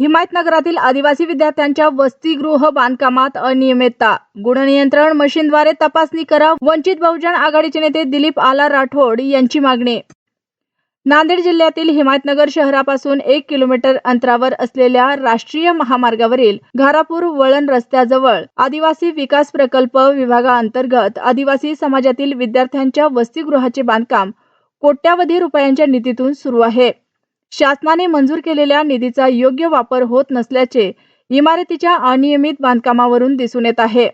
हिमायतनगरातील आदिवासी विद्यार्थ्यांच्या वसतिगृह बांधकामात अनियमितता. गुणनियंत्रण मशीनद्वारे तपासणी करा. वंचित बहुजन आघाडीचे नेते दिलीप आला राठोड यांची मागणी. नांदेड जिल्ह्यातील हिमायतनगर शहरापासून एक किलोमीटर अंतरावर असलेल्या राष्ट्रीय महामार्गावरील घारापूर वळण रस्त्याजवळ आदिवासी विकास प्रकल्प विभागाअंतर्गत आदिवासी समाजातील विद्यार्थ्यांच्या वसतिगृहाचे बांधकाम कोट्यावधी रुपयांच्या निधीतून सुरू आहे. शासनाने मंजूर केलेल्या निधीचा योग्य वापर होत नसल्याचे इमारतीच्या अनियमित बांधकामावरून दिसून येत आहे.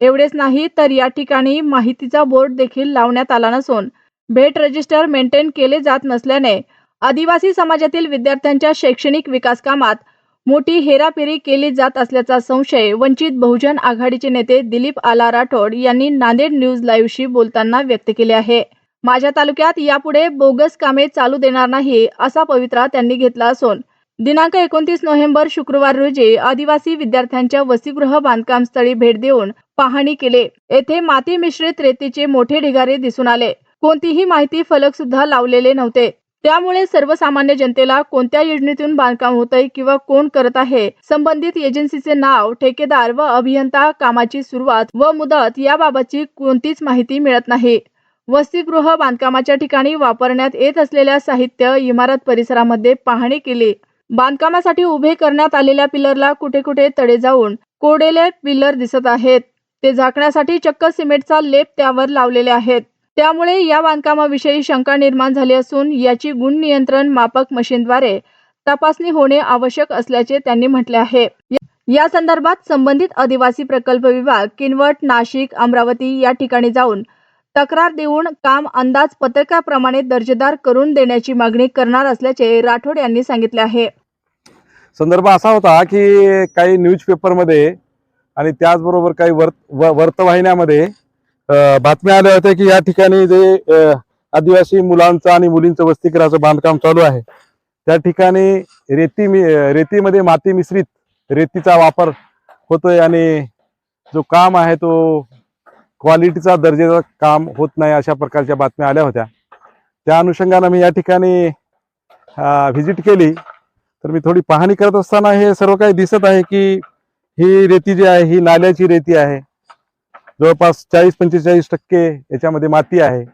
एवढेच नाही तर या ठिकाणी माहितीचा बोर्ड देखील लावण्यात आला नसून भेट रजिस्टर मेंटेन केले जात नसल्याने आदिवासी समाजातील विद्यार्थ्यांच्या शैक्षणिक विकास कामात मोठी हेराफेरी केली जात असल्याचा संशय वंचित बहुजन आघाडीचे नेते दिलीप आला राठोड यांनी नांदेड न्यूज लाईव्हशी बोलताना व्यक्त केले आहे. माझ्या तालुक्यात यापुढे बोगस कामे चालू देणार नाही असा पवित्रा त्यांनी घेतला असून दिनांक एकोणतीस नोव्हेंबर शुक्रवार रोजी आदिवासी विद्यार्थ्यांच्या वसतिगृह बांधकाम स्थळी भेट देऊन पाहणी केली. येथे माती मिश्रित रेतीचे मोठे ढिगारे दिसून आले. कोणतीही माहिती फलक सुद्धा लावलेले नव्हते. त्यामुळे सर्वसामान्य जनतेला कोणत्या योजनेतून बांधकाम होतंय किंवा कोण करत आहे संबंधित एजन्सीचे नाव ठेकेदार व अभियंता कामाची सुरुवात व मुदत याबाबतची कोणतीच माहिती मिळत नाही. वसतिगृह बांधकामाच्या ठिकाणी वापरण्यात येत असलेल्या साहित्य इमारत परिसरामध्ये पाहणी केली. बांधकामासाठी उभे करण्यात आलेल्या पिलरला कुठे कुठे तडे जाऊन कोडेले पिलर दिसत आहेत. ते झाकण्यासाठी चक्क सिमेंटचा लेप त्यावर लावलेले आहेत. त्यामुळे या बांधकामाविषयी शंका निर्माण झाली असून याची गुण नियंत्रण मापक मशीनद्वारे तपासणी होणे आवश्यक असल्याचे त्यांनी म्हटले आहे. या संदर्भात संबंधित आदिवासी प्रकल्प विभाग किनवट नाशिक अमरावती या ठिकाणी जाऊन तक्रार देऊन काम अंदाज पत्रकाप्रमाणे दर्जेदार करून देण्याची मागणी करणार असल्याचे राठोड यांनी सांगितले आहे. संदर्भ असा होता की काही न्यूजपेपरमध्ये आणि त्याचबरोबर काही वर्त व- वर्तवाहिन्यामध्ये बातम्या आल्या होत्या की या ठिकाणी जे आदिवासी मुलांचं आणि मुलींचं वसतिगृहाचं बांधकाम चालू आहे. त्या ठिकाणी रेती मि रेतीमध्ये माती मिश्रित रेतीचा वापर होतोय आणि जो काम आहे तो क्वालिटीचा दर्जेचा काम होत नाही अशा प्रकारच्या बातम्या आल्या होत्या. त्या अनुषंगानं मी या ठिकाणी व्हिजिट केली. तर मी थोडी पाहणी करत असताना हे सर्व काही दिसत आहे की ही रेती जी आहे ही नाल्याची रेती आहे. जवळपास चाळीस पंचेचाळीस टक्के याच्यामध्ये माती आहे.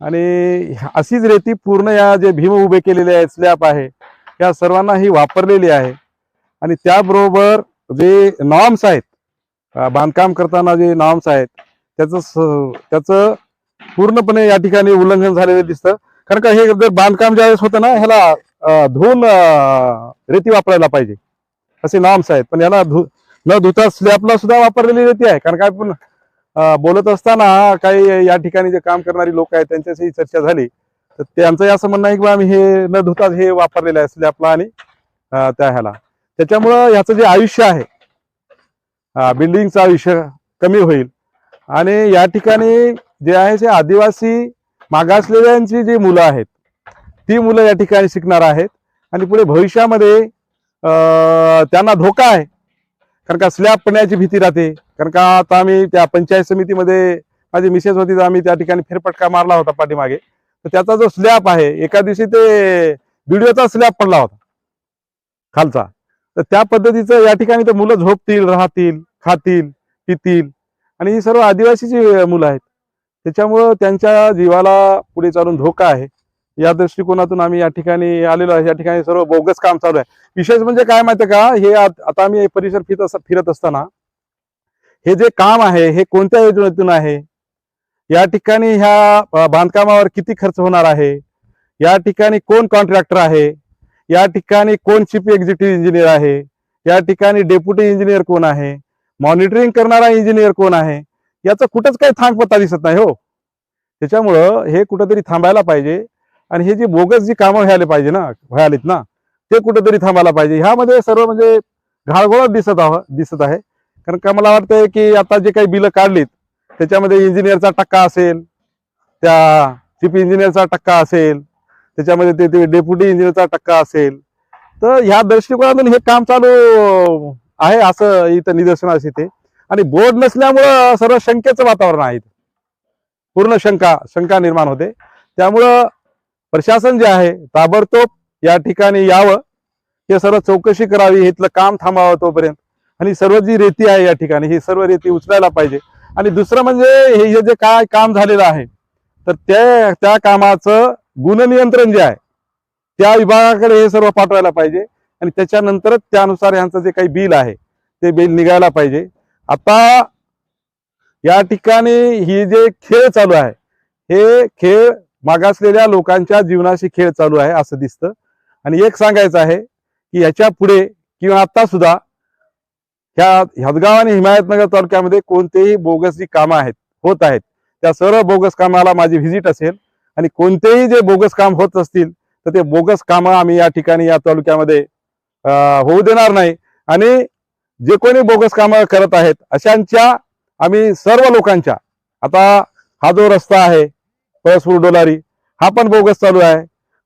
आणि अशीच रेती पूर्ण या जे भीम उभे केलेले आहेत स्लॅब आहे या सर्वांना ही वापरलेली आहे. आणि त्याबरोबर जे नॉर्म्स आहेत बांधकाम करताना जे नॉर्म्स आहेत त्याचं त्याचं पूर्णपणे या ठिकाणी उल्लंघन झालेलं दिसतं. कारण का हे जर बांधकाम ज्यावेळेस होतं ना ह्याला धुवून रेती वापरायला पाहिजे. असे नॉर्म्स आहेत पण याला धु न धुता स्लॅबला सुद्धा वापरलेली रेती आहे. कारण काय पण बोलत असताना काही या ठिकाणी जे काम करणारी लोक आहेत त्यांच्याशी चर्चा झाली. तर त्यांचं असं म्हणणं आहे की आम्ही हे न धुताच हे वापरलेलं आहे स्लॅबला आणि त्या ह्याला. त्याच्यामुळं ह्याचं जे आयुष्य आहे बिल्डिंगचं आयुष्य कमी होईल. आणि या ठिकाणी जे आहे ते आदिवासी मागासलेल्यांची जी मुलं आहेत ती मुलं या ठिकाणी शिकणार आहेत. आणि पुढे भविष्यामध्ये त्यांना धोका आहे. कारण का स्लॅब पडण्याची भीती राहते. कारण का आता आम्ही त्या पंचायत समितीमध्ये माझी मिसेस होती तर आम्ही त्या ठिकाणी फेरफटका मारला होता पाठीमागे. तर त्याचा जो स्लॅब आहे एका दिवशी ते व्हिडिओचा स्लॅब पडला होता खालचा. तर त्या पद्धतीचं या ठिकाणी तर मुलं झोपतील राहतील खातील पितील. आणि ही सर्व आदिवासीची मुलं आहेत त्याच्यामुळं त्यांच्या जीवाला पुढे चालून धोका आहे. या दृष्टिकोनातून आम्ही या ठिकाणी आलेलो आहे. या ठिकाणी सर्व बोगस काम चालू आहे. विशेष म्हणजे काय माहितीये का? हे आता आम्ही परिसर फिरत अस- फिरत असताना हे जे काम आहे हे कोणत्या योजनेतून आहे? या ठिकाणी ह्या बांधकामावर किती खर्च होणार आहे? या ठिकाणी कोण कॉन्ट्रॅक्टर आहे? या ठिकाणी कोण चीफ एक्झिक्युटिव्ह इंजिनियर आहे? या ठिकाणी डेप्युटी इंजिनियर कोण आहे? मॉनिटरिंग करणारा इंजिनियर कोण आहे? याचा कुठंच काही थांग पत्ता दिसत नाही हो. त्याच्यामुळं हे कुठंतरी थांबायला पाहिजे. आणि हे जी बोगस जी कामं व्हायला पाहिजे ना व्हायलीत ना ते कुठंतरी थांबायला पाहिजे. ह्यामध्ये सर्व म्हणजे घाळगोळच दिसत आह दिसत आहे. कारण का मला वाटतंय की आता जे काही बिलं काढलीत त्याच्यामध्ये इंजिनियरचा टक्का असेल त्या चीफ इंजिनियरचा टक्का असेल त्याच्यामध्ये ते- ते डेप्युटी इंजिनियरचा टक्का असेल. तर ह्या दृष्टिकोनातून हे काम चालू आहे असं इथं निदर्शनास येते. आणि बोर्ड नसल्यामुळं सर्व शंकेचं वातावरण आहे पूर्ण शंका शंका निर्माण होते. त्यामुळं प्रशासन जे आहे ताबडतोब या ठिकाणी यावं. हे सर्व चौकशी करावी इथलं काम थांबावं तोपर्यंत. आणि सर्व जी रेती आहे या ठिकाणी ही सर्व रेती उचलायला पाहिजे. आणि दुसरं म्हणजे हे हे जे काय काम झालेलं आहे तर त्या त्या कामाचं गुणनियंत्रण जे आहे त्या विभागाकडे हे सर्व पाठवायला पाहिजे. आणि त्याच्यानंतरच त्यानुसार यांचं जे काही बिल आहे ते बिल निघायला पाहिजे. आता या ठिकाणी ही जे खेळ चालू आहे हे खेळ मागासलेल्या लोकांच्या जीवनाशी खेळ चालू आहे असं दिसतं. आणि एक सांगायचं आहे की याच्यापुढे किंवा आता सुद्धा ह्या हदगाव आणि हिमायतनगर तालुक्यामध्ये कोणतेही बोगस जी कामं आहेत होत आहेत त्या सर्व बोगस कामाला माझी व्हिजिट असेल. आणि कोणतेही जे बोगस काम होत असतील तर ते बोगस कामं आम्ही या ठिकाणी या तालुक्यामध्ये होऊ देणार नाही. आणि जे कोणी बोगस कामं करत आहेत अशांच्या आम्ही सर्व लोकांच्या आता हा जो रस्ता आहे पळसपूर डोलारी हा पण बोगस चालू आहे.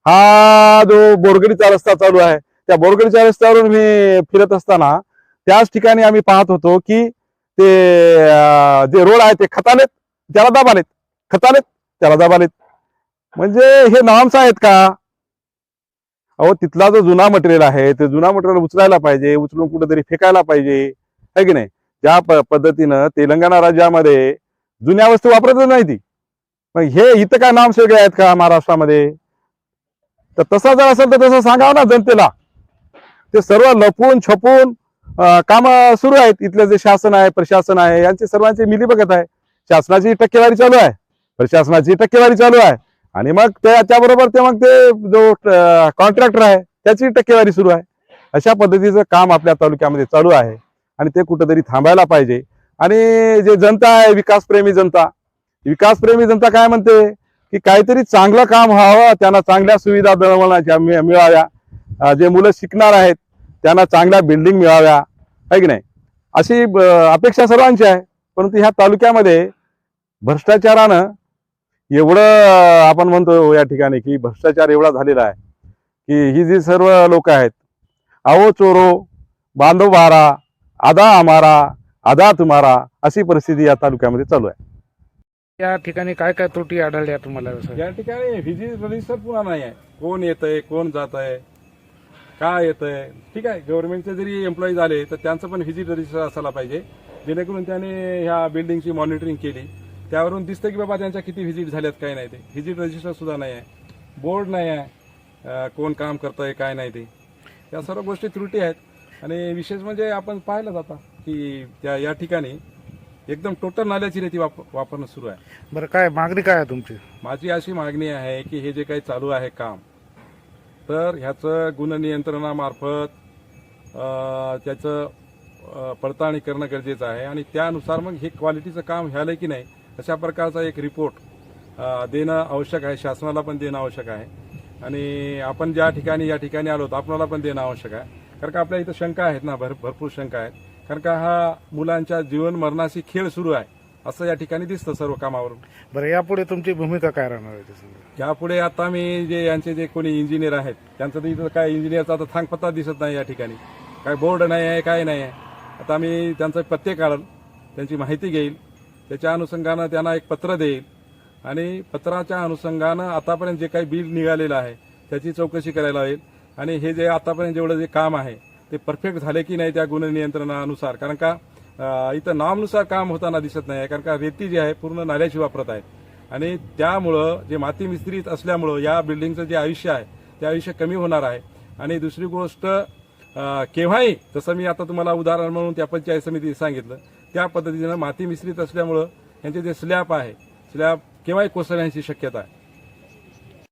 हा जो बोरगडीचा रस्ता चालू आहे त्या बोरगडीच्या रस्त्यावरून मी फिरत असताना त्याच ठिकाणी आम्ही पाहत होतो की ते जे रोड आहे ते खतालेत त्याला दाबालेत खतालेत त्याला दाबालेत म्हणजे हे नॉर्म्स आहेत का? अहो तिथला जो जुना मटेरियल आहे ते जुना मटेरियल उचलायला पाहिजे उचलून कुठेतरी फेकायला पाहिजे है की नाही? ज्या पद्धतीनं तेलंगणा राज्यामध्ये जुन्या वस्तू वापरतच नाही ती. मग हे इथं काय नाम वेगळे आहेत का महाराष्ट्रामध्ये? तर तसा जर असेल तर तसं सांगावं ना जनतेला. ते सर्व लपून छपून काम सुरू आहेत. इथलं जे शासन आहे प्रशासन आहे यांचे सर्वांचे मिली बघत आहे. शासनाची टक्केवारी चालू आहे. प्रशासनाची टक्केवारी चालू आहे. आणि मग त्याच्याबरोबर ते मग ते जो कॉन्ट्रॅक्टर आहे त्याची टक्केवारी सुरू आहे. अशा पद्धतीचं काम आपल्या तालुक्यामध्ये चालू आहे आणि ते कुठंतरी थांबायला पाहिजे. आणि जे जनता आहे विकासप्रेमी जनता विकासप्रेमी जनता काय म्हणते? की काहीतरी चांगलं काम व्हावं त्यांना चांगल्या सुविधा दळवण्याच्या मिळाव्या. जे मुलं शिकणार आहेत त्यांना चांगल्या बिल्डिंग मिळाव्या. आहे की नाही? अशी अपेक्षा सर्वांची आहे. परंतु ह्या तालुक्यामध्ये भ्रष्टाचारानं एवढं आपण म्हणतो या ठिकाणी की भ्रष्टाचार एवढा झालेला आहे की ही जी सर्व लोक आहेत आओ चोरो बांधव बारा आधा आमारा आधा तुम्हारा अशी परिस्थिती या तालुक्यामध्ये चालू आहे. या ठिकाणी काय काय त्रुटी आढळल्या तुम्हाला? या ठिकाणी व्हिजिट रजिस्टर पुन्हा नाही आहे. कोण येत आहे कोण जात आहे काय येत आहे ठीक आहे गव्हर्नमेंटचे जरी एम्प्लॉईज आले तर त्यांचं पण व्हिजिट रजिस्टर असायला पाहिजे. जेणेकरून त्याने ह्या बिल्डिंगची मॉनिटरिंग केली. त्यावरून दिसतं की बाबा त्यांच्या किती व्हिजिट झाल्यात काय नाही ते. व्हिजिट रजिस्टर सुद्धा नाही आहे बोर्ड नाही आहे कोण काम करतंय काय नाही ते. या सर्व गोष्टी त्रुटी आहेत. आणि विशेष म्हणजे आपण पाहिलं जातं की त्या या ठिकाणी एकदम टोटल नाल्याची रेती वाप वापरणं सुरू आहे. बरं काय मागणी काय आहे तुमची? माझी अशी मागणी आहे की हे जे काही चालू आहे काम तर ह्याचं गुणनियंत्रणामार्फत त्याचं पडताळणी करणं गरजेचं आहे. आणि त्यानुसार मग हे क्वालिटीचं काम व्हायलं की नाही अशा प्रकारचा एक रिपोर्ट देणं आवश्यक आहे. शासनाला पण देणं आवश्यक आहे. आणि आपण ज्या ठिकाणी या ठिकाणी आलो आपल्याला पण देणं आवश्यक आहे. कारण का आपल्या इथं शंका आहेत ना भर भरपूर शंका आहेत. कारण का हा मुलांच्या जीवन मरणाशी खेळ सुरू आहे असं या ठिकाणी दिसतं सर्व कामावरून. बरं यापुढे तुमची भूमिका काय राहणार आहे? यापुढे आता मी जे यांचे जे कोणी इंजिनियर आहेत त्यांचं तर इथं काय इंजिनियरचा आता थांगपत्ता दिसत नाही या ठिकाणी. काय बोर्ड नाही आहे काय नाही आहे आता मी त्यांचा पत्ते काढल त्यांची माहिती घेईल. त्याच्या अनुषंगानं त्यांना एक पत्र देईल. आणि पत्राच्या अनुषंगानं आतापर्यंत जे काही बिल निघालेलं आहे त्याची चौकशी करायला येईल आणि हे जे आतापर्यंत जेवढं जे काम आहे ते परफेक्ट झाले की नाही त्या गुणनियंत्रणानुसार कारण का इथं नामनुसार काम होताना दिसत नाही आहे कारण का रेती जी आहे पूर्ण नाल्याची वापरत आहेत. आणि त्यामुळं जे माती मिस्त्रीत असल्यामुळं या बिल्डिंगचं जे आयुष्य आहे ते आयुष्य कमी होणार आहे. आणि दुसरी गोष्ट केव्हाही जसं मी आता तुम्हाला उदाहरण म्हणून त्या पंचायत समिती सांगितलं त्या पद्धतीनं माती मिश्रित असल्यामुळं यांचे जे स्लॅब आहे स्लॅब केव्हाही कोसळण्याची शक्यता आहे.